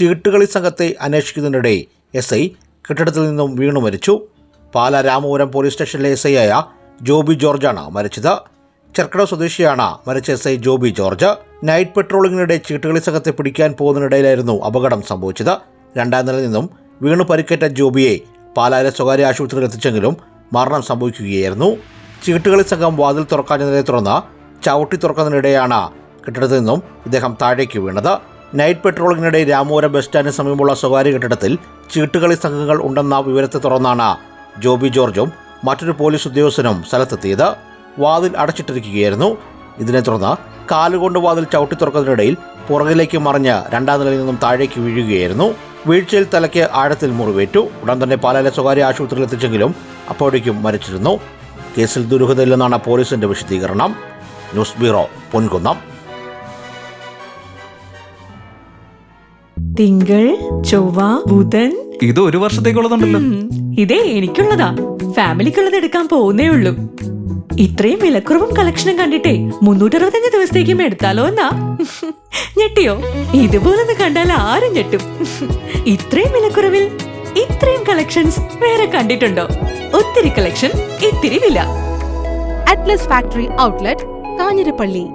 ചീട്ടുകളി സംഘത്തെ അന്വേഷിക്കുന്നതിനിടെ S I കെട്ടിടത്തിൽ നിന്നും വീണു മരിച്ചു. പാല രാമപുരം പോലീസ് സ്റ്റേഷനിലെ എസ് ഐ ആയ ജോബി ജോർജാണ് മരിച്ചത്. ചെർക്കട സ്വദേശിയാണ് മരിച്ച S I Joby George. Night പെട്രോളിങ്ങിനിടെ ചീട്ടുകളി സംഘത്തെ പിടിക്കാൻ പോകുന്നതിനിടയിലായിരുന്നു അപകടം സംഭവിച്ചത്. രണ്ടാം നിലയിൽ നിന്നും വീണു പരിക്കേറ്റ ജോബിയെ പാലായിലെ സ്വകാര്യ ആശുപത്രിയിൽ എത്തിച്ചെങ്കിലും മരണം സംഭവിക്കുകയായിരുന്നു. ചീട്ടുകളി സംഘം വാതിൽ തുറക്കാഞ്ഞതിനെ തുടർന്ന് ചവിട്ടി തുറക്കുന്നതിനിടെയാണ് കെട്ടിടത്തിൽ നിന്നും ഇദ്ദേഹം താഴേക്ക് വീണത്. നൈറ്റ് പെട്രോളിങ്ങിനിടെ രാമൂര ബസ് സ്റ്റാൻഡിന് സമീപമുള്ള സ്വകാര്യ കെട്ടിടത്തിൽ ചീട്ടുകളി സംഘങ്ങൾ ഉണ്ടെന്ന വിവരത്തെ തുടർന്നാണ് ജോബി ജോർജും മറ്റൊരു പോലീസ് ഉദ്യോഗസ്ഥനും സ്ഥലത്തെത്തിയത്. വാതിൽ അടച്ചിട്ടിരിക്കുകയായിരുന്നു. ഇതിനെ തുടർന്ന് കാലുകൊണ്ട് വാതിൽ ചവിട്ടി തുറക്കുന്നതിനിടയിൽ പുറകിലേക്ക് മറിഞ്ഞ് രണ്ടാം നിലയിൽ നിന്നും താഴേക്ക് വീഴുകയായിരുന്നു. വീഴ്ചയിൽ തലയ്ക്ക് ആഴത്തിൽ മുറിവേറ്റു. ഉടൻ തന്നെ പാലായിലെ സ്വകാര്യ ആശുപത്രിയിൽ എത്തിച്ചെങ്കിലും അപ്പോഴേക്കും മരിച്ചിരുന്നു. കേസിൽ ദുരൂഹതയില്ലെന്നാണ് പോലീസിന്റെ വിശദീകരണം. News bureau Ponkunnam. തിങ്കൾ ചൊവ്വ ബുധൻ. ഇത് ഒരു വർഷത്തേക്കുള്ളതുണ്ടല്ലോ. ഇതേ എനിക്കുള്ളതാ. ഫാമിലിക്കുള്ളത് എടുക്കാൻ പോകുന്നേ ഉള്ളൂ. ഇത്രയും വിലക്കുറവും കളക്ഷനും കണ്ടിട്ടേ മുന്നൂറ്ററുപത്തഞ്ച് ദിവസത്തേക്കും എടുത്താലോ എന്നാ? ഞെട്ടിയോ? ഇതുപോലൊന്ന് കണ്ടാൽ ആരും ഞെട്ടും. ഇത്രയും വിലക്കുറവിൽ ഇത്രയും കളക്ഷൻസ് വേറെ കണ്ടിട്ടുണ്ടോ? ഒത്തിരി കളക്ഷൻ ഇത്തിരി വില. Atlas factory outlet Kanjirappally.